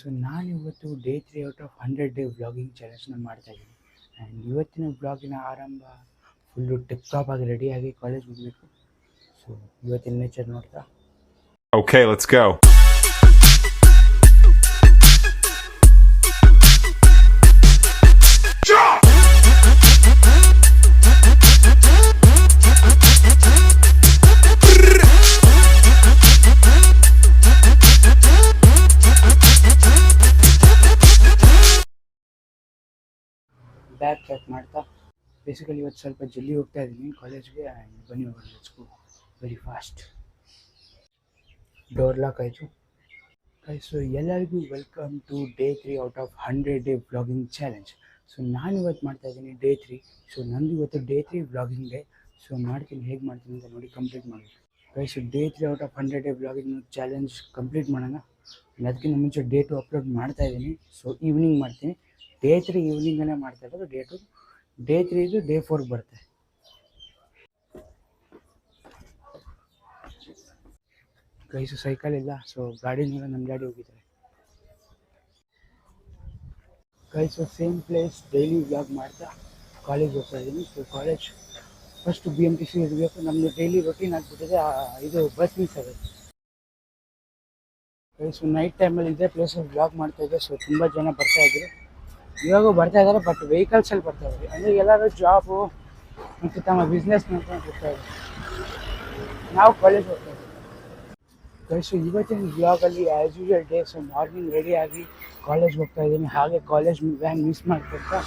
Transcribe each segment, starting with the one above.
So ನಾನು ಇವತ್ತು day three out of hundred day vlogging ಚಾಲೆಂಜ್ನ ಮಾಡ್ತಾ ಇದ್ದೀನಿ. ಆ್ಯಂಡ್ ಇವತ್ತಿನ ಬ್ಲಾಗಿನ ಆರಂಭ ಫುಲ್ಲು ಟಿಪ್ ಟಾಪ್ ಆಗಿ ರೆಡಿಯಾಗಿ ಕಾಲೇಜ್ ಹೋಗಬೇಕು ಸೊ ಇವತ್ತಿನ ನೇಚರ್ ನೋಡ್ತಾ? Okay let's go. ಬ್ಯಾಗ್ ಮಾಡ್ತಾ ಬೇಸಿಕಲಿ ಇವತ್ತು ಸ್ವಲ್ಪ ಜಲ್ದಿ ಹೋಗ್ತಾ ಇದ್ದೀನಿ. ಕಾಲೇಜ್ಗೆ, ಬನ್ನಿ ಹೋಗೋಣ ವೆರಿ ಫಾಸ್ಟ್ ಡೋರ್ ಲಾಕ್ ಆಯಿತು. ಸೊ ಎಲ್ಲರಿಗೂ welcome to day three out of hundred day blogging challenge so ನಾನು ಇವತ್ತು ಮಾಡ್ತಾ ಇದ್ದೀನಿ ಡೇ ತ್ರೀ ಸೊ ನಂದು ಇವತ್ತು day three blogging day so ಮಾಡ್ತೀನಿ, ಹೇಗೆ ಮಾಡ್ತೀನಿ ಅಂತ ನೋಡಿ ಕಂಪ್ಲೀಟ್ ಮಾಡಬೇಕು guys day three out of hundred day blogging challenge complete ಮಾಡೋಣ. ಅದಕ್ಕಿಂತ ಮುಂಚೆ ಡೇ ಟು ಅಪ್ಲೋಡ್ ಮಾಡ್ತಾ ಇದ್ದೀನಿ. ಸೊ ಈವ್ನಿಂಗ್ ಮಾಡ್ತೀನಿ. ಡೇ ತ್ರೀ ಈವ್ನಿಂಗಲ್ಲೇ ಮಾಡ್ತಾ ಇರೋದು ಡೇ ಟು ಡೇ ತ್ರೀ ಇದು ಡೇ ಫೋರ್ಗೆ ಬರುತ್ತೆ. ಗೈಸು ಸೈಕಲ್ ಇಲ್ಲ ಸೊ ಗಾಡಿ ಮೇಲೆ ನಮ್ಮ ಗಾಡಿ ಹೋಗಿದ್ದಾರೆ. Guys same place daily vlog ಮಾಡ್ತಾ ಕಾಲೇಜ್ ಹೋಗ್ತಾ ಇದ್ದೀನಿ. So college first B M T C ಇರಬೇಕು ನಮ್ಮದು ಡೈಲಿ ರೊಟೀನ್ ಆಗಿಬಿಟ್ಟಿದೆ. ಇದು ಬಸ್ ಮಿಸ್ ಆಗುತ್ತೆ ಸೊ ನೈಟ್ ಟೈಮಲ್ಲಿ ಇದೇ ಪ್ಲೇಸಲ್ಲಿ ಮಾಡ್ತಾ ಇದ್ದೆ. ಸೊ ತುಂಬ ಜನ ಬರ್ತಾ ಇದ್ರು. ಇವಾಗೂ ಬರ್ತಾ ಇದ್ದಾರೆ ಬಟ್ ವೆಹಿಕಲ್ಸಲ್ಲಿ ಬರ್ತಾ ಇದ್ದಾರೆ. ಅಂದರೆ ಎಲ್ಲರೂ ಜಾಬು ಮತ್ತು ತಮ್ಮ ಬಿಸ್ನೆಸ್ ಮಾಡ್ಕೊಂಡು ಬರ್ತಾ ಇದ್ದಾರೆ. ನಾವು ಕಾಲೇಜ್ ಹೋಗ್ತಾ ಇದ್ದೀವಿ. ಗೈಸು ಇವತ್ತಿನ ಬ್ಲಾಗಲ್ಲಿ ಆ್ಯಸ್ ಯೂಶಲ್ ಸೊ ಮಾರ್ನಿಂಗ್ ರೆಡಿಯಾಗಿ ಕಾಲೇಜ್ ಹೋಗ್ತಾ ಇದ್ದೀನಿ. ಹಾಗೆ ಕಾಲೇಜ್ ವ್ಯಾನ್ ಮಿಸ್ ಮಾಡ್ಕೊಳ್ತಾ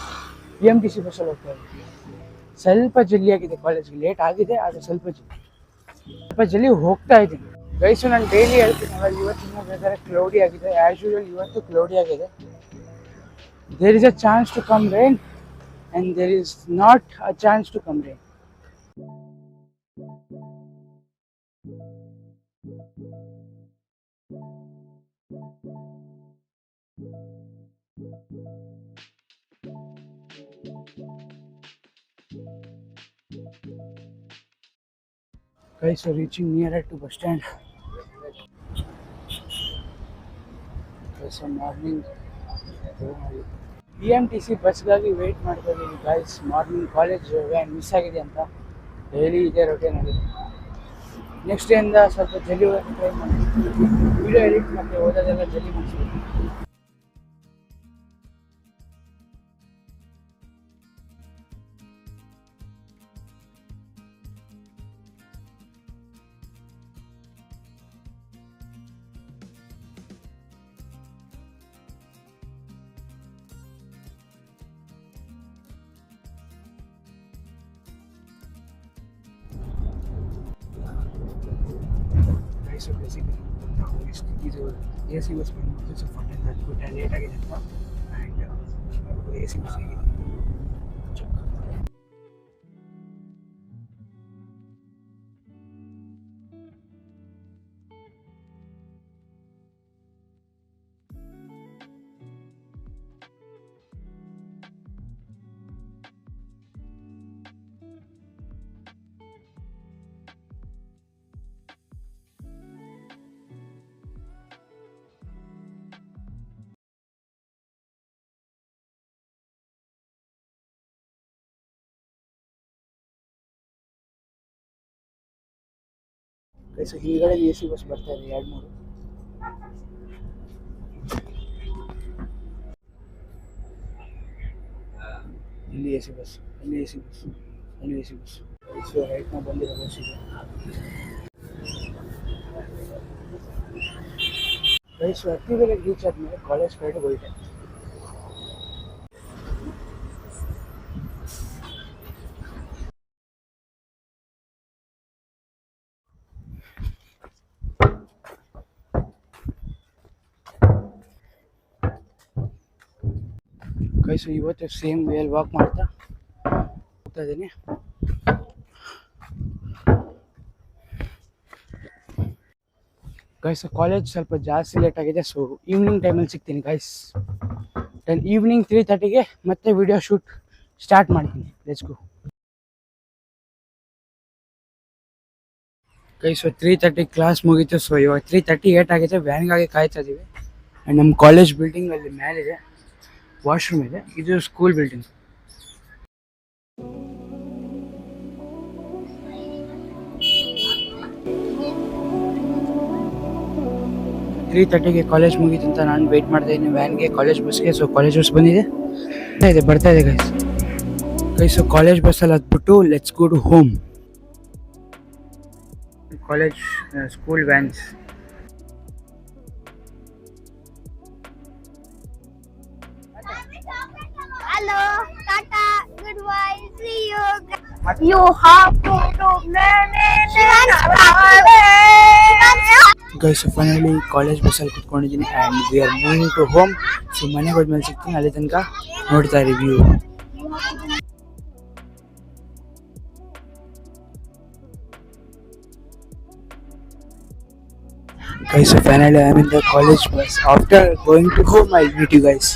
ಪಿ ಎಂ ಟಿ ಸಿ ಬಸ್ಸಲ್ಲಿ ಹೋಗ್ತಾ ಇದ್ದೀನಿ. ಸ್ವಲ್ಪ ಜಲ್ಲಿ ಆಗಿದೆ ಕಾಲೇಜ್ಗೆ ಲೇಟ್ ಆಗಿದೆ, ಆದರೆ ಸ್ವಲ್ಪ ಜಲ್ಲಿ ಸ್ವಲ್ಪ ಜಲ್ಲಿ ಹೋಗ್ತಾ ಇದ್ದೀನಿ. ಗೈಸು ನಾನು ಡೈಲಿ ಹೇಳ್ತೀನಿ ಇವತ್ತಿನ ವೆದರ್ ಕ್ಲೌಡಿ ಆಗಿದೆ. ಆ್ಯಸ್ ಯೂಶಲ್ ಇವತ್ತು ಕ್ಲೌಡಿ ಆಗಿದೆ. there is a chance to come rain and there is not a chance to come rain. Guys, we're reaching nearer to bus stand. There's a morning. B M T C ಬಸ್ಗಾಗಿ wait ಮಾಡ್ತಾ ಇದ್ದೀನಿ guys morning college van miss ಆಗಿದೆ ಅಂತ daily ಇದೇ routine ಆಗಿದೆ next ಡೇಯಿಂದ ಸ್ವಲ್ಪ ಜಲ್ದಿ try ಮಾಡಿ video edit ಮತ್ತು ಓದೋದೆಲ್ಲ ಜಲ್ದಿ ಮುಗಿಸ್ಬೇಕು. ಗೈಸ್ ಬೇಸಿಕಲಿ ಇದು ಎ ಸಿ ಬಸ್ ಬಂದ್ಬಿಟ್ಟು ಸ್ವಲ್ಪ ಹೊಟ್ಟೆಲ್ಲ ಹತ್ಬಿಟ್ಟೆ ಲೇಟ್ ಆಗಿದೆ ಅಂತ and A C bus guys ಹಿಂದ್ಗಡೆ ಎ ಸಿ ಬಸ್ ಬರ್ತಾ ಇದೆ, ಎರಡು ಮೂರು. ಇಲ್ಲಿ ಎ ಸಿ ಬಸ್ ಅಲ್ಲಿ ಎ ಸಿ ಬಸ್ ಅಲ್ಲಿ A C bus so right ನಾವು ಬಂದಿರೋ ಬಸ್ ಇದೆ. ಗೈಸ್ ಹತ್ತಿರ ರೀಚ್ ಆದ್ಮೇಲೆ ಕಾಲೇಜ್ ಕಡೆಗೆ ಹೋಯ್ತೆ ಗೈಸು, ಇವತ್ತು ಸೇಮ್ ವೇಲ್ ವಾಕ್ ಮಾಡ್ತಾ ಹೋಗ್ತಾ ಇದ್ದೀನಿ. ಗೈಸ್ ಕಾಲೇಜ್ ಸ್ವಲ್ಪ ಜಾಸ್ತಿ ಲೇಟ್ ಆಗಿದೆ ಸೊ ಈವ್ನಿಂಗ್ ಟೈಮಲ್ಲಿ ಸಿಗ್ತೀನಿ ಗೈಸ್ ದೆನ್ ಈವ್ನಿಂಗ್ ತ್ರೀ ತರ್ಟಿಗೆ ಮತ್ತೆ ವಿಡಿಯೋ ಶೂಟ್ ಸ್ಟಾರ್ಟ್ ಮಾಡ್ತೀನಿ. Go guys three thirty class ಮುಗೀತು ಸೊ ಇವಾಗ ತ್ರೀ ತರ್ಟಿ ಏಟ್ ಆಗಿದೆ ವ್ಯಾನ್ಗಾಗಿ ಕಾಯ್ತಾ ಇದ್ದೀವಿ ಆ್ಯಂಡ್ ನಮ್ಮ ಕಾಲೇಜ್ ಬಿಲ್ಡಿಂಗ್ ಅಲ್ಲಿ ಮೇಲಿದೆ. ವಾಶ್ರೂಮ್ ಇದೆ. ಇದು ಸ್ಕೂಲ್ ಬಿಲ್ಡಿಂಗ್ ತ್ರೀ ತರ್ಟಿಗೆ ಕಾಲೇಜ್ ಮುಗೀತು ಅಂತ ನಾನು ವೆಯ್ಟ್ ಮಾಡ್ತಾ ಇದ್ದೀನಿ. ವ್ಯಾನ್ಗೆ ಕಾಲೇಜ್ ಬಸ್ಗೆ ಸೊ ಕಾಲೇಜ್ ಬಸ್ ಬಂದಿದೆ. ಇದೆ, ಬರ್ತಾ ಇದೆ ಗೈಸ್ ಗೈಸ್ ಕಾಲೇಜ್ ಬಸ್ಸಲ್ಲಿ ಹತ್ಬಿಟ್ಟು let's go to home college school vans goodbye, see you. You have to do many guys finally college ಬಸ್ಸಲ್ಲಿ ಕುತ್ಕೊಂಡಿದ್ದೀನಿ and we are moving to home so ಮನೆಗೆ ಹೋದ್ಮೇಲೆ ಸಿಗ್ತೀನಿ ಅಲ್ಲಿ ತನಕ ನೋಡ್ತಾ ಇರಿ view Guys, so finally I'm in the college bus. After going to home, I'll meet you guys.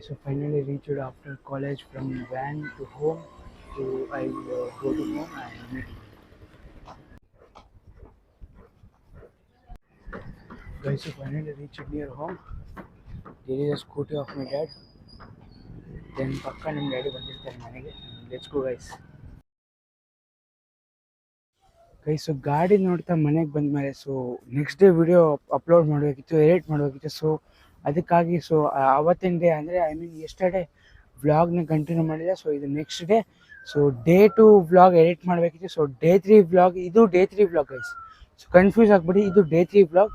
so finally reached after college from van to home. So I uh, go to home and meet you. Guys, so finally reached near home. There is a scooty of my dad. Then ಪಕ್ಕ ನಮ್ಮ daddy ಬಂದಿರ್ತಾರೆ ಮನೆಗೆ let's go guys guys so ಗಾಡಿ ನೋಡ್ತಾ ಮನೆಗೆ ಬಂದ್ಮೇಲೆ so next day video upload ಮಾಡಬೇಕಿತ್ತು edit ಮಾಡಬೇಕಿತ್ತು ಸೊ ಅದಕ್ಕಾಗಿ ಸೊ ಅವತ್ತಿನ ಡೇ ಅಂದರೆ ಐ ಮೀನ್ ಎಸ್ಟರ್ಡೇ ವ್ಲಾಗ್ನ ಕಂಟಿನ್ಯೂ ಮಾಡಿದೆ. ಸೊ ಇದು next day so day two vlog edit ಮಾಡಬೇಕಿತ್ತು. ಸೊ ಡೇ ತ್ರೀ ವ್ಲಾಗ್ ಇದು day three vlog guys so confuse ಆಗಿಬಿಡಿ, ಇದು ಡೇ ತ್ರೀ ವ್ಲಾಗ್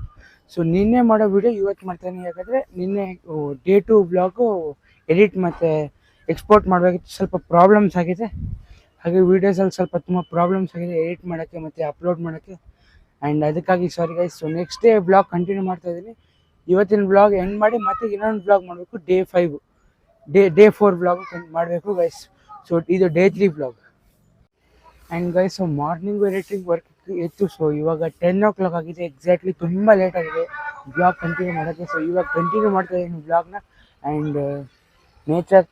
ಸೊ ನಿನ್ನೆ ಮಾಡೋ ವಿಡಿಯೋ ಇವತ್ತು ಮಾಡ್ತಾನೆ. ಯಾಕಂದರೆ, ನಿನ್ನೆ ಡೇ ಟು ವ್ಲಾಗು ಎಡಿಟ್ ಮತ್ತು ಎಕ್ಸ್ಪೋರ್ಟ್ ಮಾಡಬೇಕಿತ್ತು. ಸ್ವಲ್ಪ ಪ್ರಾಬ್ಲಮ್ಸ್ ಆಗಿದೆ. ಹಾಗೆ ವೀಡಿಯೋಸಲ್ಲಿ ಸ್ವಲ್ಪ ತುಂಬ ಪ್ರಾಬ್ಲಮ್ಸ್ ಆಗಿದೆ. ಎಡಿಟ್ ಮಾಡೋಕ್ಕೆ ಮತ್ತು ಅಪ್ಲೋಡ್ ಮಾಡೋಕ್ಕೆ. ಆ್ಯಂಡ್ ಅದಕ್ಕಾಗಿ sorry guys so next day vlog continue ಮಾಡ್ತಾ ಇದ್ದೀನಿ. ಇವತ್ತಿನ ಬ್ಲಾಗ್ ಎಂಡ್ ಮಾಡಿ ಮತ್ತೆ ಇನ್ನೊಂದು ಬ್ಲಾಗ್ ಮಾಡಬೇಕು day five day day four blog ಮಾಡಬೇಕು ಗೈಸ್ ಸೊ ಇದು day three blog and guys so morning editing work ಇತ್ತು. ಸೊ ಇವಾಗ ಟೆನ್ ಓ ಕ್ಲಾಕ್ ಆಗಿದೆ. ಎಕ್ಸಾಕ್ಟ್ಲಿ ತುಂಬ ಲೇಟ್ ಆಗಿದೆ. ಬ್ಲಾಗ್ ಕಂಟಿನ್ಯೂ ಮಾಡೋಕ್ಕೆ. ಸೊ ಇವಾಗ ಕಂಟಿನ್ಯೂ ಮಾಡ್ತಾ ಇದ್ದೀನಿ ಬ್ಲಾಗ್ನ ಆ್ಯಂಡ್ ನೇಚರ್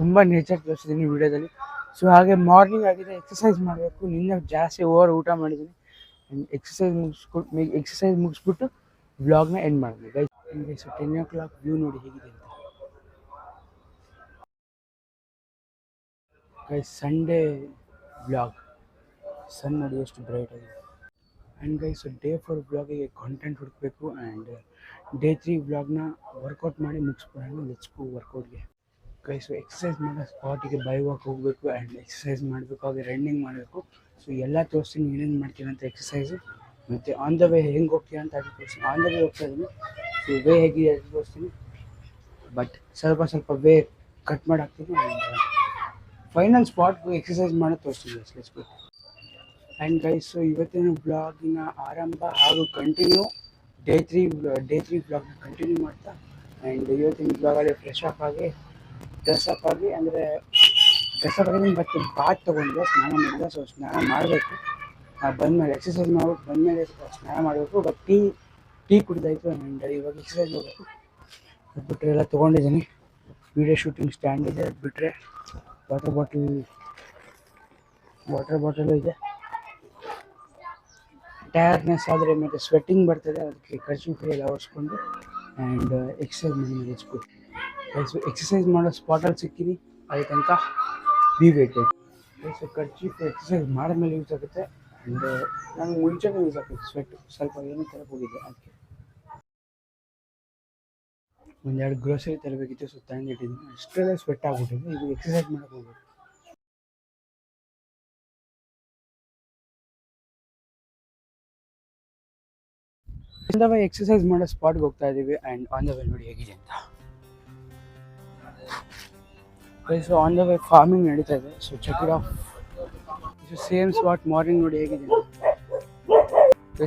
ತುಂಬ ನೇಚರ್ ತೋರಿಸಿದ್ದೀನಿ ವಿಡಿಯೋದಲ್ಲಿ. ಸೊ ಹಾಗೆ ಮಾರ್ನಿಂಗ್ ಆಗಿದೆ. ಎಕ್ಸಸೈಸ್ ಮಾಡಬೇಕು. ನಿನ್ನೆ ಜಾಸ್ತಿ ಓವರ್ ಊಟ ಮಾಡಿದ್ದೀನಿ ಆ್ಯಂಡ್ ಎಕ್ಸಸೈಸ್ ಮುಗಿಸ್ಬಿಟ್ಟು ಎಕ್ಸಸೈಸ್ ಮುಗಿಸ್ಬಿಟ್ಟು ವ್ಲಾಗ್ನ ಎಂಡ್ ಮಾಡಿದ್ವಿ guys so ten o'clock view ನೋಡಿ ಹೇಗಿದೆ ಅಂತ. ಗೈಸ್ ಸಂಡೇ ಬ್ಲಾಗ್ ಸನ್ ನೋಡಿ ಎಷ್ಟು ಬ್ರೈಟ್ ಆಗಿದೆ. ಆ್ಯಂಡ್ ಗೈಸ್ ಡೇ ಫೋರ್ ಬ್ಲಾಗಿಗೆ ಕಾಂಟೆಂಟ್ ಹುಡುಕಬೇಕು ಆ್ಯಂಡ್ ಡೇ ತ್ರೀ ಬ್ಲಾಗ್ನ ವರ್ಕೌಟ್ ಮಾಡಿ ಮುಗಿಸ್ಬಿಡೋಣ. ಲೆಚ್ಕು ವರ್ಕೌಟ್ಗೆ ಗೈಸು ಎಕ್ಸಸೈಸ್ ಮಾಡೋ ಸ್ಪಾಟಿಗೆ ಬೈ ವಾಕ್ ಹೋಗಬೇಕು ಆ್ಯಂಡ್ ಎಕ್ಸಸೈಸ್ ಮಾಡಬೇಕು. ಹಾಗೆ ರನ್ನಿಂಗ್ ಮಾಡಬೇಕು. ಸೊ ಎಲ್ಲ ತೋರಿಸ್ತೀನಿ ಏನೇನು ಮಾಡ್ತೀನಿ ಅಂತ ಎಕ್ಸಸೈಸು ಮತ್ತು ಆನ್ ದ ವೇ ಹೆಂಗೆ ಹೋಗ್ತೀಯ ಅಂತ ಅದು ತೋರಿಸ್ತೀನಿ ಆನ್ ದ ವೇ ಹೋಗ್ತಾ ಇದ್ದೀನಿ ಸೊ ವೇ ಹೇಗಿದೆ ತೋರಿಸ್ತೀನಿ. ಬಟ್ ಸ್ವಲ್ಪ ಸ್ವಲ್ಪ ವೇ ಕಟ್ ಮಾಡಿ ಹಾಕ್ತೀನಿ. ಆ್ಯಂಡ್ ಫೈನಲ್ ಸ್ಪಾಟ್ಗೆ ಎಕ್ಸಸೈಸ್ ಮಾಡೋದು ತೋರಿಸ್ತೀನಿ ಆ್ಯಂಡ್ ಗೈಸ್ ಸೊ ಇವತ್ತಿನ ಬ್ಲಾಗಿನ ಆರಂಭ ಹಾಗೂ continue day three day three vlog continue ಮಾಡ್ತಾ ಆ್ಯಂಡ್ ಇವತ್ತಿನ ಬ್ಲಾಗಲ್ಲಿ ಫ್ರೆಶ್ ಅಪ್ ಆಗಿ ಡ್ರೆಸ್ ಅಪ್ ಆಗಿ, ಅಂದರೆ ಡ್ರೆಸ್ ಅಪ್ ಆಗಿ ಮತ್ತು ಬಾತ್ ತೊಗೊಂಡಿದ್ದೆ ಸ್ನಾನ ಮಾಡಿದೆ. ಸೊ ಸ್ನಾನ ಮಾಡಬೇಕು. ಬಂದಮೇಲೆ ಎಕ್ಸಸೈಸ್ ಮಾಡ್ಬಿಟ್ಟು ಬಂದಮೇಲೆ ಸ್ನಾನ ಮಾಡಬೇಕು, ಬಟ್ ಟೀ ಟೀ ಕುಡಿದಾಯ್ತು ಆ್ಯಂಡ್ ಇವಾಗ ಎಕ್ಸಸೈಸ್ ಹೋಗಬೇಕು. ಅದು ಬಿಟ್ಟರೆ ಎಲ್ಲ ತೊಗೊಂಡಿದ್ದೀನಿ. ವೀಡಿಯೋ ಶೂಟಿಂಗ್ ಸ್ಟ್ಯಾಂಡ್ ಇದೆ, ಅದು ಬಿಟ್ಟರೆ ವಾಟರ್ ಬಾಟಲ್ ವಾಟರ್ ಬಾಟಲು ಇದೆ. ಟಯರ್ಡ್ನೆಸ್ ಆದರೆ ಮತ್ತು ಸ್ವೆಟ್ಟಿಂಗ್ ಬರ್ತದೆ, ಅದಕ್ಕೆ ಖರ್ಚು ಎಲ್ಲ ಒರೆಸ್ಕೊಂಡು ಆ್ಯಂಡ್ ಎಕ್ಸಸೈಸ್ ಮಾಡಿ ಸೊ ಎಕ್ಸಸೈಸ್ ಮಾಡೋ ಸ್ಪಾಟಲ್ಲಿ ಸಿಕ್ಕಿನಿ ತನಕ ಬಿ ವೇಟೆಡ್ ಸೊ ಖರ್ಚು ಎಕ್ಸಸೈಸ್ ಮಾಡಿದ್ಮೇಲೆ ಯೂಸ್ ಆಗುತ್ತೆ. ಆ್ಯಂಡ್ ನಂಗೆ ಮುಂಚೆನೇ ಯೂಸ್ ಆಗ್ತಿತ್ತು ಸ್ವೆಟ್ ಸ್ವಲ್ಪ ಏನೋ ತರಕ್ಕೆ ಹೋಗಿದ್ದೆ ಅದಕ್ಕೆ ಒಂದೆರಡು ಗ್ರೋಸರಿ ತರಬೇಕಿತ್ತು ಸೊ ತಂದಿಟ್ಟಿದ್ದೀನಿ ಅಷ್ಟರಲ್ಲೇ ಸ್ವೆಟ್ ಆಗ್ಬಿಟ್ಟಿದೆ. ಇದು ಎಕ್ಸಸೈಸ್ ಮಾಡಕ್ಕೆ ಹೋಗ್ಬೇಕು. ಆನ್ ದ ವೇ ಎಕ್ಸಸೈಸ್ ಮಾಡೋ ಸ್ಪಾಟ್ಗೆ ಹೋಗ್ತಾ ಇದ್ದೀವಿ ಆ್ಯಂಡ್ ಆನ್ ದ ವೇ ನೋಡಿ ಹೇಗಿದೆ ಅಂತ. So on the way farming ನಡೀತಾ ಇದೆ. So check it off so same spot morning ನೋಡಿ ಹೇಗಿದೆ.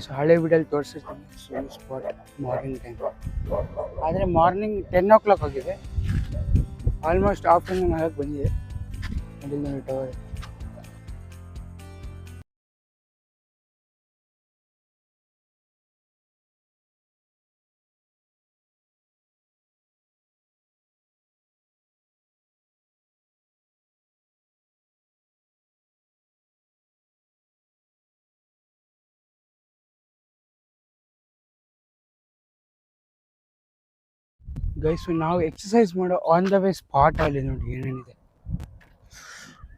ಸೊ ಹಳೆ ವಿಡಲ್ಲಿ ತೋರಿಸಿರ್ತೀನಿ. ಸೇಮ್ ಸ್ಪಾಟ್ ಮಾರ್ನಿಂಗ್ ಟೈಮ್ ಆದರೆ ಮಾರ್ನಿಂಗ್ ಟೆನ್ ಓ ಕ್ಲಾಕ್ ಆಗಿದೆ ಆಲ್ಮೋಸ್ಟ್ ಆಫ್ಟರ್ನೂನ್ ಆಗಕ್ಕೆ ಬಂದಿದೆ. ಟವರ್ ಗೈಸು ನಾವು ಎಕ್ಸಸೈಸ್ ಮಾಡೋ ಆನ್ ದ ವೇ ಸ್ಪಾಟ್ ಅಲ್ಲಿ ನೋಡಿ ಏನೇನಿದೆ.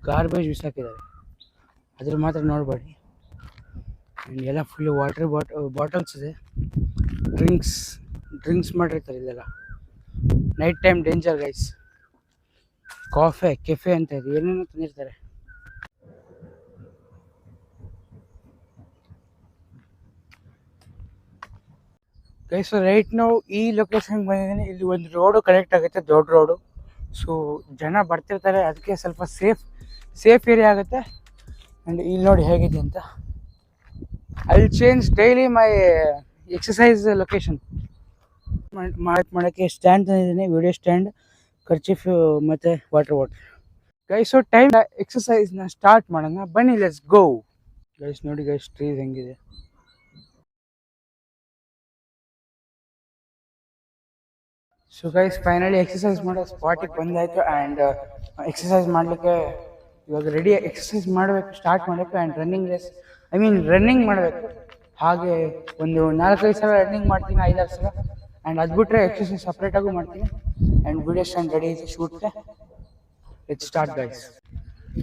ಗಾರ್ಬೇಜ್ ಬಿಸಾಕಿದ್ದಾರೆ. ಅದ್ರ ಮಾತ್ರ ನೋಡಬೇಡಿ. ಎಲ್ಲ ಫುಲ್ಲು ವಾಟರ್ ಬಾಟ್ ಬಾಟಲ್ಸ್ ಇದೆ. ಡ್ರಿಂಕ್ಸ್ ಡ್ರಿಂಕ್ಸ್ ಮಾಡಿರ್ತಾರೆ ಇಲ್ಲೆಲ್ಲ. Night time danger guys cafe cafe ಅಂತ ಇದೆ. ಏನೇನೋ ತಂದಿರ್ತಾರೆ. ಗೈಸ್ ರೈಟ್ ನಾವು ಈ ಲೊಕೇಶನ್ಗೆ ಬಂದಿದ್ದೀನಿ. ಇಲ್ಲಿ ಒಂದು ರೋಡು ಕನೆಕ್ಟ್ ಆಗುತ್ತೆ, ದೊಡ್ಡ ರೋಡು ಸೊ ಜನ ಬರ್ತಿರ್ತಾರೆ, ಅದಕ್ಕೆ ಸ್ವಲ್ಪ ಸೇಫ್ ಸೇಫ್ ಏರಿಯಾ ಆಗುತ್ತೆ. ಆ್ಯಂಡ್ ಇಲ್ಲಿ ನೋಡಿ ಹೇಗಿದೆ ಅಂತ. I change daily my exercise location ಮಾಡೋಕ್ಕೆ ಸ್ಟ್ಯಾಂಡ್ ತಂದಿದ್ದೀನಿ ವಿಡಿಯೋ ಸ್ಟ್ಯಾಂಡ್ ಖರ್ಚಿಫ್ ಮತ್ತು ವಾಟರ್ ಬಾಟಲ್ ಗೈಸ್ ಟೈಮ್ ಎಕ್ಸಸೈಸ್ನ ಸ್ಟಾರ್ಟ್ ಮಾಡೋಣ. ಬನ್ನಿ ಲೆಟ್ಸ್ ಗೋ ಗೈಸ್ ನೋಡಿ ಗೈಸ್ ಟ್ರೀಸ್ ಹೆಂಗಿದೆ. ಸೊ ಗೈಸ್ ಫೈನಲಿ ಎಕ್ಸಸೈಸ್ ಮಾಡೋ ಸ್ಪಾಟಿಗೆ ಬಂದಾಯಿತು ಆ್ಯಂಡ್ ಎಕ್ಸಸೈಸ್ ಮಾಡಲಿಕ್ಕೆ ಇವಾಗ ರೆಡಿ ಎಕ್ಸಸೈಸ್ ಮಾಡಬೇಕು ಸ್ಟಾರ್ಟ್ ಮಾಡಬೇಕು and running race I mean running ಮಾಡಬೇಕು. ಹಾಗೆ ಒಂದು ನಾಲ್ಕೈದು ಸಲ ರನ್ನಿಂಗ್ ಮಾಡ್ತೀನಿ ಐದಾರು ಸಲ. ಆ್ಯಂಡ್ ಅದು ಬಿಟ್ಟರೆ ಎಕ್ಸಸೈಸ್ ಸಪ್ರೇಟಾಗೂ ಮಾಡ್ತೀನಿ. ಆ್ಯಂಡ್ ವಿಡಿಯೋ ಸ್ಟ್ಯಾಂಡ್ ರೆಡಿ ಇದೆ ಶೂಟ್ಗೆ it start guys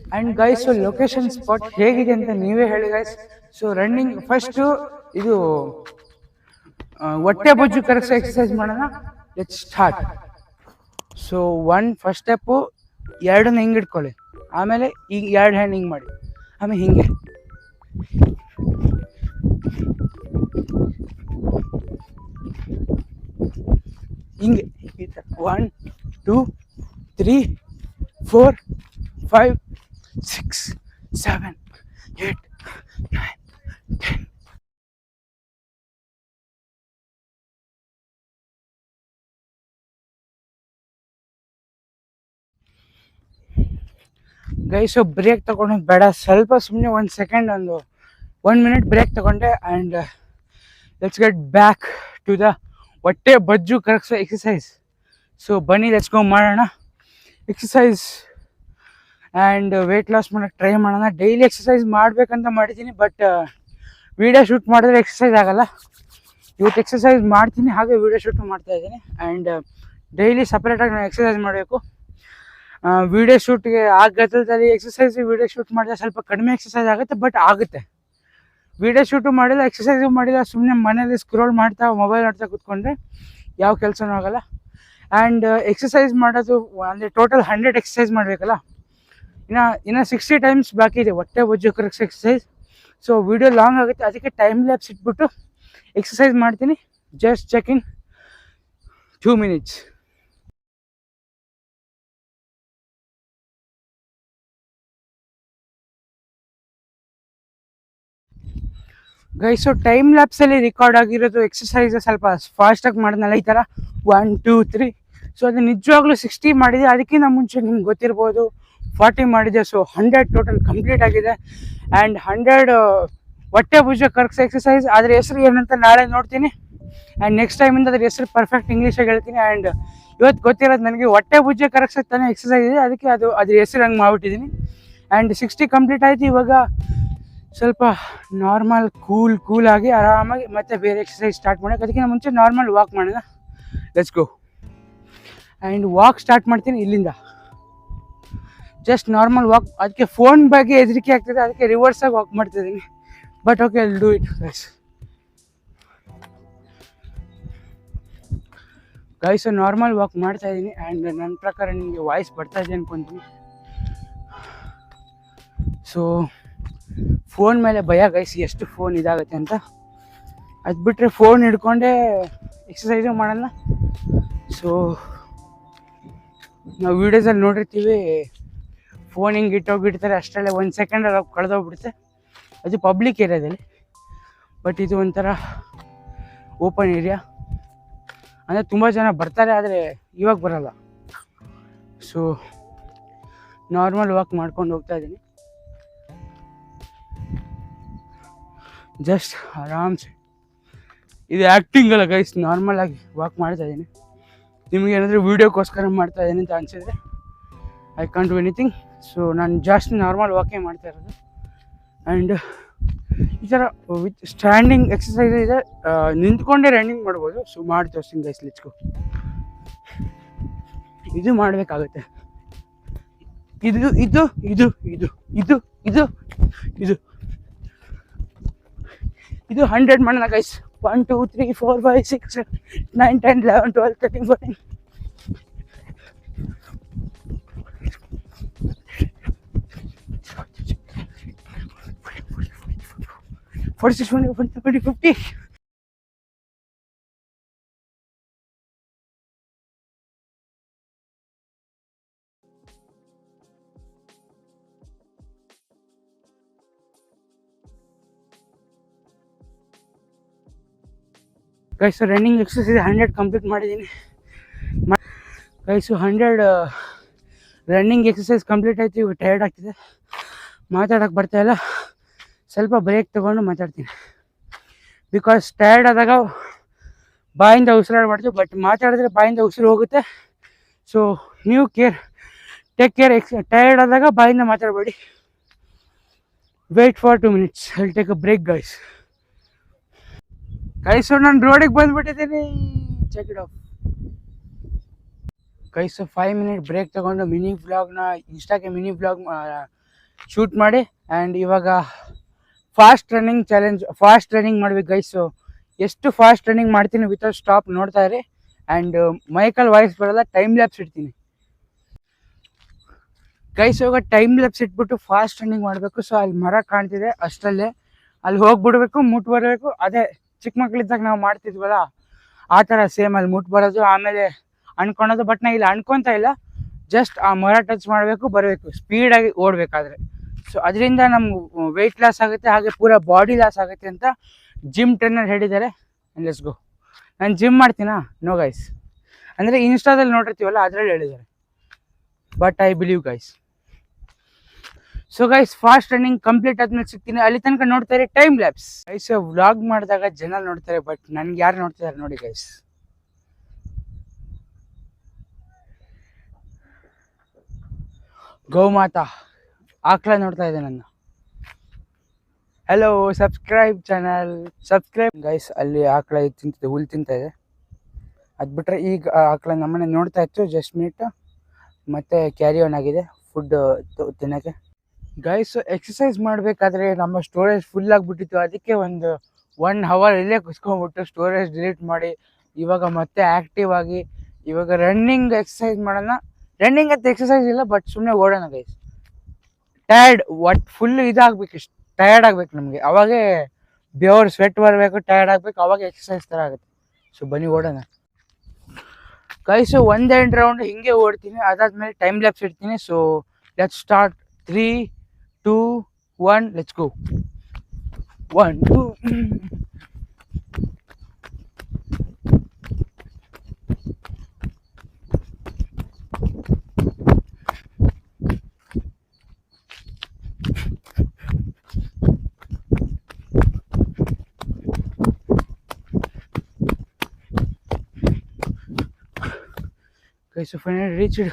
and guys location spot ಹೇಗಿದೆ ಅಂತ ನೀವೇ ಹೇಳಿ ಗೈಸ್ ಸೊ ರನ್ನಿಂಗ್ ಫಸ್ಟು ಇದು ಆ, ಹೊಟ್ಟೆ ಬೊಜ್ಜು ಕರೆಕ್ಟ್ ಎಕ್ಸಸೈಸ್ ಮಾಡೋಣ. Let start so one first step ಎರಡನ್ನ ಹಿಂಗೆ ಇಟ್ಕೊಳ್ಳಿ ಆಮೇಲೆ ಈಗ ಎರಡು ಹ್ಯಾಂಡ್ ಹಿಂಗೆ ಮಾಡಿ. ಆಮೇಲೆ ಹಿಂಗೆ. ಹಿಂಗೆ. ಈ ಥರ one two three four five six seven eight nine ten guys break ತಗೊಂಡು ಬೇಡ ಸ್ವಲ್ಪ ಸುಮ್ಮನೆ ಒಂದು ಸೆಕೆಂಡ್ ಒಂದು ಒನ್ ಮಿನಿಟ್ ಬ್ರೇಕ್ ತಗೊಂಡೆ and let's get back to the ಹೊಟ್ಟೆ ಬಜ್ಜು ಕರಗಿಸೋ ಎಕ್ಸಸೈಸ್ ಸೊ ಬನ್ನಿ ಗೋ ಮಾಡೋಣ ಎಕ್ಸಸೈಸ್ ಆ್ಯಂಡ್ ವೆಯ್ಟ್ ಲಾಸ್ ಮಾಡೋಕ್ಕೆ ಟ್ರೈ ಮಾಡೋಣ ಡೈಲಿ ಎಕ್ಸಸೈಸ್ ಮಾಡಬೇಕಂತ ಮಾಡಿದ್ದೀನಿ ಬಟ್ ವೀಡಿಯೋ ಶೂಟ್ ಮಾಡಿದ್ರೆ ಎಕ್ಸಸೈಸ್ ಆಗೋಲ್ಲ ಇವತ್ತು ಎಕ್ಸಸೈಸ್ ಮಾಡ್ತೀನಿ ಹಾಗೆ ವೀಡಿಯೋ ಶೂಟ್ ಮಾಡ್ತಾ ಇದ್ದೀನಿ ಆ್ಯಂಡ್ ಡೈಲಿ ಸಪ್ರೇಟಾಗಿ ನಾನು ಎಕ್ಸಸೈಸ್ ಮಾಡಬೇಕು ವಿಡಿಯೋ ಶೂಟ್ಗೆ ಆ ಗದ್ದಲದಲ್ಲಿ ಎಕ್ಸಸೈಸ್ ವಿಡಿಯೋ ಶೂಟ್ ಮಾಡಿದ್ರೆ ಸ್ವಲ್ಪ ಕಡಿಮೆ ಎಕ್ಸಸೈಸ್ ಆಗುತ್ತೆ ಬಟ್ ಆಗುತ್ತೆ. ವಿಡಿಯೋ ಶೂಟು ಮಾಡಿಲ್ಲ ಎಕ್ಸಸೈಸು ಮಾಡಿಲ್ಲ ಸುಮ್ಮನೆ ಮನೇಲಿ ಸ್ಕ್ರೋಲ್ ಮಾಡ್ತಾ ಮೊಬೈಲ್ ನೋಡ್ತಾ ಕೂತ್ಕೊಂಡ್ರೆ ಯಾವ ಕೆಲಸನೂ ಆಗಲ್ಲ. ಆ್ಯಂಡ್ ಎಕ್ಸಸೈಸ್ ಮಾಡೋದು ಅಂದರೆ ಟೋಟಲ್ ಹಂಡ್ರೆಡ್ ಎಕ್ಸಸೈಸ್ ಮಾಡಬೇಕಲ್ಲ. ಇನ್ನು ಇನ್ನು ಸಿಕ್ಸ್ಟಿ ಟೈಮ್ಸ್ ಬಾಕಿ ಇದೆ, ಹೊಟ್ಟೆ ಬೊಜ್ಜು ಕರೆಕ್ಸ್ ಎಕ್ಸಸೈಸ್ ಸೊ ವಿಡಿಯೋ ಲಾಂಗ್ ಆಗುತ್ತೆ, ಅದಕ್ಕೆ ಟೈಮ್ ಲ್ಯಾಬ್ಸ್ ಇಟ್ಬಿಟ್ಟು ಎಕ್ಸಸೈಸ್ ಮಾಡ್ತೀನಿ. Just check in two minutes guys time ಲ್ಯಾಪ್ಸಲ್ಲಿ record ಆಗಿರೋದು ಎಕ್ಸಸೈಸ್ ಸ್ವಲ್ಪ ಫಾಸ್ಟಾಗಿ ಮಾಡಿದ್ನಲ್ಲ ಈ ಥರ ಒನ್ ಟೂ ತ್ರೀ ಸೊ ಅದು ನಿಜವಾಗ್ಲೂ ಸಿಕ್ಸ್ಟಿ ಮಾಡಿದೆ. ಅದಕ್ಕಿಂತ ಮುಂಚೆ ನಿಮ್ಗೆ ಗೊತ್ತಿರ್ಬೋದು ಫಾರ್ಟಿ ಮಾಡಿದೆ. ಸೊ ಹಂಡ್ರೆಡ್ ಟೋಟಲ್ ಕಂಪ್ಲೀಟ್ ಆಗಿದೆ. ಆ್ಯಂಡ್ ಹಂಡ್ರೆಡ್ ಹೊಟ್ಟೆ ಭುಜ ಕರ್ಕ್ಸ್ ಎಕ್ಸಸೈಸ್ ಅದ್ರ ಹೆಸರು ಏನಂತ ನಾಳೆ ನೋಡ್ತೀನಿ. ಆ್ಯಂಡ್ ನೆಕ್ಸ್ಟ್ ಟೈಮಿಂದ ಅದ್ರ ಹೆಸರು ಪರ್ಫೆಕ್ಟ್ ಇಂಗ್ಲೀಷಾಗಿ ಹೇಳ್ತೀನಿ. ಆ್ಯಂಡ್ ಇವತ್ತು ಗೊತ್ತಿರೋದು ನನಗೆ ಹೊಟ್ಟೆ ಭುಜ ಕರಗ್ಸಕ್ಕೆ ತಾನೇ ಎಕ್ಸಸೈಸ್ ಇದೆ. ಅದಕ್ಕೆ ಅದು, ಅದ್ರ ಹೆಸರು ಹಂಗೆ ಮಾಡಿಬಿಟ್ಟಿದ್ದೀನಿ. ಆ್ಯಂಡ್ ಸಿಕ್ಸ್ಟಿ ಕಂಪ್ಲೀಟ್ ಆಯಿತು ಇವಾಗ. ಸ್ವಲ್ಪ ನಾರ್ಮಲ್ ಕೂಲ್ ಕೂಲಾಗಿ ಆರಾಮಾಗಿ ಮತ್ತೆ ಬೇರೆ ಎಕ್ಸಸೈಸ್ ಸ್ಟಾರ್ಟ್ ಮಾಡೋಕೆ ಅದಕ್ಕಿಂತ ಮುಂಚೆ ನಾರ್ಮಲ್ ವಾಕ್ ಮಾಡೋಣ. Let's go and walk start ಮಾಡ್ತೀನಿ ಇಲ್ಲಿಂದ. ಜಸ್ಟ್ ನಾರ್ಮಲ್ ವಾಕ್ ಅದಕ್ಕೆ ಫೋನ್ ಬಗ್ಗೆ ಹೆದರಿಕೆ ಆಗ್ತದೆ. ಅದಕ್ಕೆ ರಿವರ್ಸಾಗಿ ವಾಕ್ ಮಾಡ್ತಿದ್ದೀನಿ but okay I do it guys guys normal walk ಮಾಡ್ತಾ ಇದ್ದೀನಿ. ಆ್ಯಂಡ್ ನನ್ನ ಪ್ರಕಾರ ನಿಮಗೆ ವಾಯ್ಸ್ ಬರ್ತಾ ಇದೆ ಅನ್ಕೊತೀನಿ. ಸೊ ಫೋನ್ ಮೇಲೆ ಭಯ ಗೈಸ್ ಎಷ್ಟು ಫೋನ್ ಇದಾಗುತ್ತೆ ಅಂತ. ಅದು ಬಿಟ್ಟರೆ ಫೋನ್ ಹಿಡ್ಕೊಂಡೇ ಎಕ್ಸಸೈಸು ಮಾಡಲ್ಲ. ಸೊ ನಾವು ವೀಡಿಯೋಸಲ್ಲಿ ನೋಡಿರ್ತೀವಿ. ಫೋನ್ ಹಿಂಗೆ ಇಟ್ಟೋಗಿಡ್ತಾರೆ ಅಷ್ಟರಲ್ಲೇ ಒಂದು ಸೆಕೆಂಡಲ್ಲಿ ಕಳೆದೋಗ್ಬಿಡುತ್ತೆ. ಅದು ಪಬ್ಲಿಕ್ ಏರಿಯಾದಲ್ಲಿ ಬಟ್ ಇದು ಒಂಥರ ಓಪನ್ ಏರಿಯಾ ಅಂದರೆ ತುಂಬ ಜನ ಬರ್ತಾರೆ, ಆದರೆ ಇವಾಗ ಬರಲ್ಲ. ಸೊ ನಾರ್ಮಲ್ ವಾಕ್ ಮಾಡ್ಕೊಂಡು ಹೋಗ್ತಾ ಇದ್ದೀನಿ. ಜಸ್ಟ್ ಆರಾಮ್ಸೆ. ಇದು ಆ್ಯಕ್ಟಿಂಗ್ ಅಲ್ಲ ಗೈಸ್ ನಾರ್ಮಲ್ ಆಗಿ ವಾಕ್ ಮಾಡ್ತಾ ಇದ್ದೀನಿ. ನಿಮಗೆ ಏನಾದರೂ ವೀಡಿಯೋಕ್ಕೋಸ್ಕರ ಮಾಡ್ತಾ ಇದ್ದೀನಿ ಅಂತ ಅನಿಸಿದ್ರೆ I can't do anything so ನಾನು ಜಾಸ್ತಿ ನಾರ್ಮಲ್ ವಾಕೇ ಮಾಡ್ತಾ ಇರೋದು. ಆ್ಯಂಡ್ ಈ ಥರ ವಿತ್ ಸ್ಟ್ಯಾಂಡಿಂಗ್ ಎಕ್ಸಸೈಸ್ ಇದೆ ನಿಂತ್ಕೊಂಡೇ ರನ್ನಿಂಗ್ ಮಾಡ್ಬೋದು. ಸೊ ಮಾಡಿ ತೋರಿಸ್ತೀನಿ ಗೈಸ್ ಲಿಚ್ಕು ಇದು ಮಾಡಬೇಕಾಗುತ್ತೆ. ಇದು ಇದು ಇದು ಇದು ಇದು ಇದು ಇದು. ಇದು ಹಂಡ್ರೆಡ್ ಮಾಡೋಣ guys one two three four five six nine ten eleven twelve thirteen fourteen forty six twenty fifty guys running exercise hundred complete ಮಾಡಿದ್ದೀನಿ guys hundred running exercise complete ಆಯ್ತು, ಇವಾಗ ಟಯರ್ಡ್ ಆಗ್ತಿದೆ. ಮಾತಾಡೋಕೆ ಬರ್ತಾ ಇಲ್ಲ. ಸ್ವಲ್ಪ ಬ್ರೇಕ್ ತೊಗೊಂಡು ಮಾತಾಡ್ತೀನಿ. ಬಿಕಾಸ್ ಟಯರ್ಡ್ ಆದಾಗ ಬಾಯಿಂದ ಉಸಿರಾಡ್ಬಾರ್ದು ಬಟ್ ಮಾತಾಡಿದ್ರೆ ಬಾಯಿಂದ ಉಸಿರು ಹೋಗುತ್ತೆ. ಸೊ ನೀವು ಕೇರ್ ಟೇಕ್ ಕೇರ್ ಎಕ್ಸ್ ಟಯರ್ಡ್ ಆದಾಗ ಬಾಯಿಂದ ಮಾತಾಡಬೇಡಿ. Wait for two minutes I'll take a break guys guys ನಾನು ರೋಡಿಗೆ ಬಂದ್ಬಿಟ್ಟಿದ್ದೀನಿ. Check off guys five minute break ತಗೊಂಡು ಮಿನಿ ಬ್ಲಾಗ್ನ ಇನ್ಸ್ಟಾಗೆ ಮಿನಿ ಬ್ಲಾಗ್ ಶೂಟ್ ಮಾಡಿ. ಆ್ಯಂಡ್ ಇವಾಗ fast running challenge fast running ಮಾಡ್ಬೇಕು ಗೈಸು ಎಷ್ಟು ಫಾಸ್ಟ್ ರನ್ನಿಂಗ್ ಮಾಡ್ತೀನಿ ವಿತೌಟ್ ಸ್ಟಾಪ್ ನೋಡ್ತಾ ಇರಿ. ಆ್ಯಂಡ್ ಮೈಕಲ್ ವಾಯ್ಸ್ ಬರೋಲ್ಲ ಟೈಮ್ ಲ್ಯಾಪ್ಸ್ ಇಡ್ತೀನಿ. ಗೈಸ್ ಇವಾಗ ಟೈಮ್ ಲ್ಯಾಪ್ಸ್ ಇಟ್ಬಿಟ್ಟು ಫಾಸ್ಟ್ ರನ್ನಿಂಗ್ ಮಾಡಬೇಕು. ಸೊ ಅಲ್ಲಿ ಮರ ಕಾಣ್ತಿದೆ ಅಷ್ಟರಲ್ಲೇ. ಅಲ್ಲಿ ಹೋಗ್ಬಿಡ್ಬೇಕು ಮುಟ್ ಬರಬೇಕು ಅದೇ ಚಿಕ್ಕ ಮಕ್ಳಿದ್ದಾಗ ನಾವು ಮಾಡ್ತಿದ್ವಲ್ಲ, ಆ ಥರ ಸೇಮ್ ಅಲ್ಲಿ ಮುಟ್ ಬರೋದು, ಆಮೇಲೆ ಅನ್ಕೊಳೋದು ಬಟ್ ನಾ ಇಲ್ಲಿ ಅನ್ಕೊತಾ ಇಲ್ಲ. ಜಸ್ಟ್ ಆ ಮೊರ ಟಚ್ ಮಾಡಬೇಕು, ಬರಬೇಕು. ಸ್ಪೀಡಾಗಿ ಓಡಬೇಕಾದ್ರೆ. ಸೊ ಅದರಿಂದ ನಮ್ಗೆ ವೆಯ್ಟ್ ಲಾಸ್ ಆಗುತ್ತೆ, ಹಾಗೆ ಪೂರ ಬಾಡಿ ಲಾಸ್ ಆಗುತ್ತೆ ಅಂತ ಜಿಮ್ ಟ್ರೈನರ್ ಹೇಳಿದ್ದಾರೆ. ಲೆಟ್ಸ್ ಗೋ ನಾನು ಜಿಮ್ ಮಾಡ್ತೀನಾ? ನೋ ಗೈಸ್ ಅಂದರೆ ಇನ್ಸ್ಟಾದಲ್ಲಿ ನೋಡಿರ್ತೀವಲ್ಲ, ಅದರಲ್ಲಿ ಹೇಳಿದ್ದಾರೆ. But I believe guys so guys fast running complete ಆದ್ಮೇಲೆ ಸಿಗ್ತೀನಿ. ಅಲ್ಲಿ ತನಕ ನೋಡ್ತಾರೆ ಟೈಮ್ ಲ್ಯಾಬ್ಸ್ ಗೈಸ್ ವ್ಲಾಗ್ ಮಾಡಿದಾಗ ಜನ ನೋಡ್ತಾರೆ ಬಟ್ ನನ್ಗೆ ಯಾರು ನೋಡ್ತಿದ್ದಾರೆ ನೋಡಿ ಗೈಸ್ ಗೋಮಾತಾ, ಆಕ್ಳ ನೋಡ್ತಾ ಇದೆ ನನ್ನ. Hello subscribe channel subscribe guys ಅಲ್ಲಿ ಆಕಳ ತಿಂತಿದೆ, ಹುಲ್ ತಿಂತಾ ಇದೆ. ಅದು ಬಿಟ್ಟರೆ ಈಗ ಆಕ್ಳ ಆಕಳ ನಮ್ಮನೆ ನೋಡ್ತಾ ಇತ್ತು ಜಸ್ಟ್ ಮಿನಿಟ್ ಮತ್ತೆ ಕ್ಯಾರಿ ಆನ್ ಆಗಿದೆ ಫುಡ್ ತಿನ್ನೋಕ್ಕೆ. ಗೈಸ್ ಎಕ್ಸಸೈಸ್ ಮಾಡಬೇಕಾದ್ರೆ ನಮ್ಮ ಸ್ಟೋರೇಜ್ ಫುಲ್ ಆಗಿಬಿಟ್ಟಿತ್ತು. ಅದಕ್ಕೆ ಒಂದು ಒನ್ ಅವರ್ ಇಲ್ಲೇ ಕುಸ್ಕೊಂಬಿಟ್ಟು ಸ್ಟೋರೇಜ್ ಡಿಲೀಟ್ ಮಾಡಿ, ಇವಾಗ ಮತ್ತೆ ಆ್ಯಕ್ಟಿವ್ ಆಗಿ, ಇವಾಗ ರನ್ನಿಂಗ್ ಎಕ್ಸಸೈಸ್ ಮಾಡೋಣ. ರನ್ನಿಂಗ್ ಅಂತ ಎಕ್ಸಸೈಸ್ ಇಲ್ಲ ಬಟ್ ಸುಮ್ಮನೆ ಓಡೋಣ ಗೈಸ್ ಟಯರ್ಡ್ ಒಟ್ ಫುಲ್ ಇದಾಗಬೇಕು ಟಯರ್ಡ್ ಆಗ್ಬೇಕು ನಮಗೆ. ಅವಾಗೇ ಬೆವರು ಸ್ವೆಟ್ ಬರಬೇಕು ಟಯರ್ಡ್ ಆಗಬೇಕು, ಅವಾಗ ಎಕ್ಸಸೈಸ್ ಥರ ಆಗುತ್ತೆ. ಸೊ ಬನ್ನಿ, ಓಡೋಣ. ಗೈಸು ಒಂದೆರಡು ರೌಂಡ್ ಹಿಂಗೆ ಓಡ್ತೀನಿ. ಅದಾದ್ಮೇಲೆ ಟೈಮ್ ಲ್ಯಾಪ್ಸ್ ಇಡ್ತೀನಿ. So let start three two, one. Let's go. One, two. Okay, so finally reached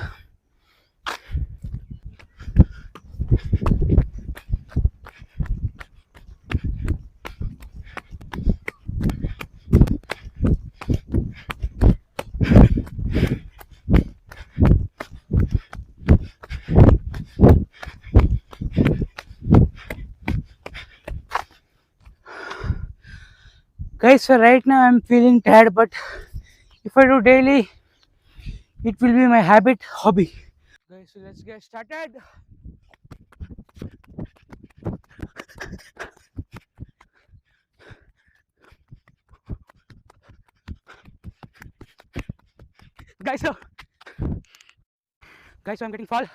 so right now I'm feeling tired, but if I do daily, it will be my habit hobby guys so let's get started guys so guys i'm getting fall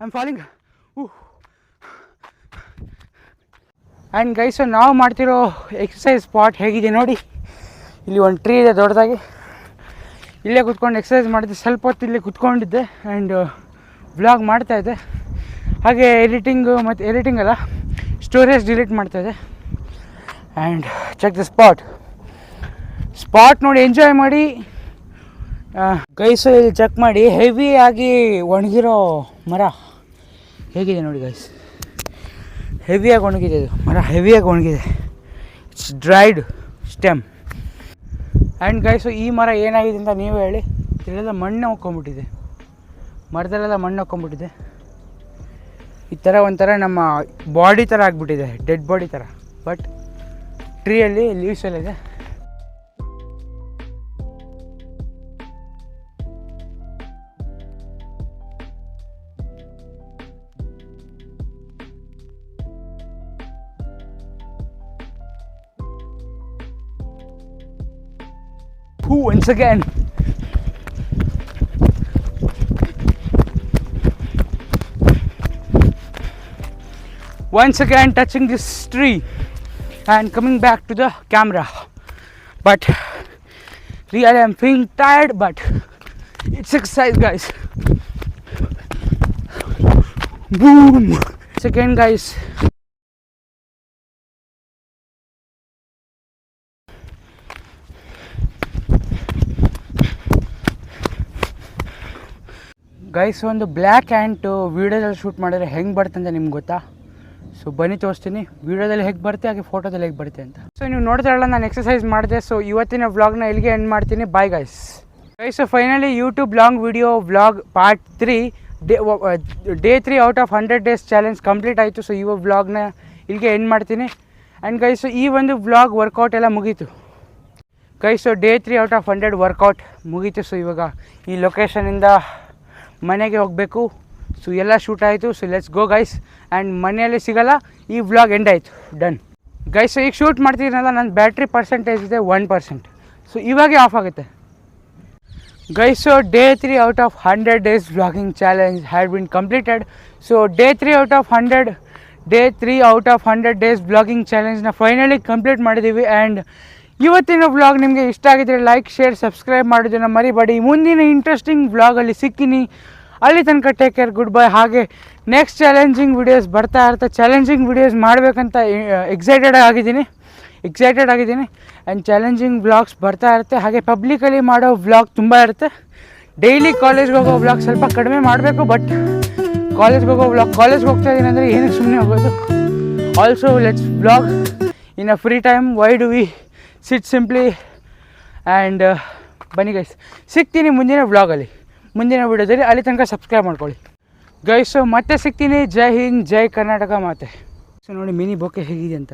i'm falling Ooh. And guys ನಾವು ಮಾಡ್ತಿರೋ exercise spot ಹೇಗಿದೆ ನೋಡಿ ಇಲ್ಲಿ ಒಂದು tree ಇದೆ ದೊಡ್ಡದಾಗಿ. ಇಲ್ಲೇ ಕುತ್ಕೊಂಡು ಎಕ್ಸಸೈಸ್ ಮಾಡಿದ್ದೆ, ಸ್ವಲ್ಪ ಹೊತ್ತು ಇಲ್ಲಿ ಕುತ್ಕೊಂಡಿದ್ದೆ ಆ್ಯಂಡ್ ವ್ಲಾಗ್ ಮಾಡ್ತಾಯಿದ್ದೆ ಹಾಗೆ ಎಡಿಟಿಂಗು ಮತ್ತು ಎಡಿಟಿಂಗ್ ಅಲ್ಲ ಸ್ಟೋರೇಜ್ ಡಿಲೀಟ್ ಮಾಡ್ತಾಯಿದ್ದೆ and check the spot spot ನೋಡಿ ಎಂಜಾಯ್ ಮಾಡಿ ಗೈಸು ಇಲ್ಲಿ ಚೆಕ್ ಮಾಡಿ ಹೆವಿ ಆಗಿ ಒಣಗಿರೋ ಮರ ಹೇಗಿದೆ ನೋಡಿ ಗೈಸ್ ಹೆವಿಯಾಗಿ ಒಣಗಿದೆ ಇದು. ಮರ ಹೆವಿಯಾಗಿ ಒಣಗಿದೆ. It's dried stem and guys ಈ ಮರ ಏನಾಗಿದೆ ಅಂತ ನೀವು ಹೇಳಿ. ಇಲ್ಲೆಲ್ಲ ಮಣ್ಣು ಹೋಗ್ಕೊಂಬಿಟ್ಟಿದೆ ಮರದಲ್ಲೆಲ್ಲ ಮಣ್ಣು ಹೊಕ್ಕೊಂಬಿಟ್ಟಿದೆ ಈ ಥರ ಒಂಥರ ನಮ್ಮ ಬಾಡಿ ಥರ ಆಗಿಬಿಟ್ಟಿದೆ ಡೆಡ್ ಬಾಡಿ ಥರ but ಟ್ರೀಯಲ್ಲಿ leaves once again. Once again touching this tree and coming back to the camera. But really i'm feeling tired but it's exercise guys. Boom! Again guys guys ಒಂದು black ant ವೀಡಿಯೋದಲ್ಲಿ shoot ಮಾಡಿದ್ರೆ ಹೆಂಗೆ ಬರುತ್ತೆ ಅಂತ ನಿಮ್ಗೆ ಗೊತ್ತಾ? So ಬನ್ನಿ ತೋರಿಸ್ತೀನಿ. ವೀಡಿಯೋದಲ್ಲಿ ಹೇಗೆ ಬರುತ್ತೆ, ಹಾಗೆ ಫೋಟೋದಲ್ಲಿ ಹೇಗೆ ಬರುತ್ತೆ ಅಂತ. ಸೊ ನೀವು ನೋಡಿದ್ರಲ್ಲ ನಾನು ಎಕ್ಸಸೈಸ್ ಮಾಡಿದೆ. ಸೊ ಇವತ್ತಿನ ವ್ಲಾಗ್ನ ಇಲ್ಲಿಗೆ ಎಂಡ್ ಮಾಡ್ತೀನಿ. Bye guys guys finally YouTube long video vlog part three day day three out of hundred days challenge complete ಆಯಿತು. ಸೊ ಈ ವ್ಲಾಗ್ನ ಇಲ್ಲಿಗೆ ಎಂಡ್ ಮಾಡ್ತೀನಿ. ಆ್ಯಂಡ್ ಗೈಸು ಈ ಒಂದು ವ್ಲಾಗ್ ವರ್ಕೌಟ್ ಎಲ್ಲ ಮುಗೀತು. Guys day three out of hundred workout ಮುಗೀತು. ಸೊ ಇವಾಗ ಈ ಲೊಕೇಶನಿಂದ ಮನೆಗೆ ಹೋಗಬೇಕು. ಸೊ ಎಲ್ಲ ಶೂಟ್ ಆಯಿತು. So let's go guys and ಮನೆಯಲ್ಲಿ ಸಿಗಲ್ಲ. ಈ ವ್ಲಾಗ್ ಎಂಡ್ ಆಯಿತು. ಡನ್ ಗೈಸ್ ಈಗ ಶೂಟ್ ಮಾಡ್ತಿದ್ದೀನಲ್ಲ ನನ್ನ ಬ್ಯಾಟ್ರಿ ಪರ್ಸೆಂಟೇಜ್ ಇದೆ ಒನ್ ಪರ್ಸೆಂಟ್ ಸೊ ಇವಾಗೇ ಆಫ್ ಆಗುತ್ತೆ. Guys day three out of hundred days vlogging challenge had been completed so day three out of hundred day three out of hundred days vlogging ಚಾಲೆಂಜ್ನ finally complete ಮಾಡಿದ್ದೀವಿ and ಇವತ್ತಿನ vlog ನಿಮಗೆ ಇಷ್ಟ ಆಗಿದ್ರೆ like share subscribe ಮಾಡೋದನ್ನು ಮರಿಬೇಡಿ. ಮುಂದಿನ interesting ವ್ಲಾಗಲ್ಲಿ ಸಿಕ್ಕಿನಿ ಅಲ್ಲಿ ತನಕ ಟೇಕ್ ಕೇರ್ ಗುಡ್ ಬೈ ಹಾಗೆ ನೆಕ್ಸ್ಟ್ ಚಾಲೆಂಜಿಂಗ್ ವಿಡಿಯೋಸ್ ಬರ್ತಾ ಇರ್ತಾ ಚಾಲೆಂಜಿಂಗ್ ವಿಡಿಯೋಸ್ ಮಾಡಬೇಕಂತ ಎಕ್ಸೈಟೆಡ್ ಆಗಿದ್ದೀನಿ. ಎಕ್ಸೈಟೆಡ್ ಆಗಿದ್ದೀನಿ. ಆ್ಯಂಡ್ ಚಾಲೆಂಜಿಂಗ್ ವ್ಲಾಗ್ಸ್ ಬರ್ತಾ ಇರುತ್ತೆ. ಹಾಗೆ ಪಬ್ಲಿಕಲ್ಲಿ ಮಾಡೋ ವ್ಲಾಗ್ ತುಂಬ ಇರುತ್ತೆ. ಡೈಲಿ ಕಾಲೇಜ್ಗೆ ಹೋಗೋ ವ್ಲಾಗ್ ಸ್ವಲ್ಪ ಕಡಿಮೆ ಮಾಡಬೇಕು ಬಟ್ ಕಾಲೇಜ್ಗೆ ಹೋಗೋ ವ್ಲಾಗ್ ಕಾಲೇಜ್ಗೆ ಹೋಗ್ತಾ ಇದ್ದೀನಿ ಅಂದರೆ ಏನಕ್ಕೆ ಸುಮ್ಮನೆ ಹೋಗೋದು. Also let's vlog in a free time why do we sit simply and ಬನ್ನಿ ಗೈಸ್ ಸಿಗ್ತೀನಿ ಮುಂದಿನ ವ್ಲಾಗಲ್ಲಿ ಮುಂದಿನ ವಿಡಿಯೋದಲ್ಲಿ ಅಲ್ಲಿ ತನಕ ಸಬ್ಸ್ಕ್ರೈಬ್ ಮಾಡ್ಕೊಳ್ಳಿ. ಗೈಸು ಮತ್ತೆ ಸಿಗ್ತೀನಿ. ಜೈ ಹಿಂದ್, ಜೈ ಕರ್ನಾಟಕ ಮಾತೆ. ಸೊ ನೋಡಿ, ಮಿನಿ ಬೊಕ್ಕೆ ಹೇಗಿದೆ ಅಂತ.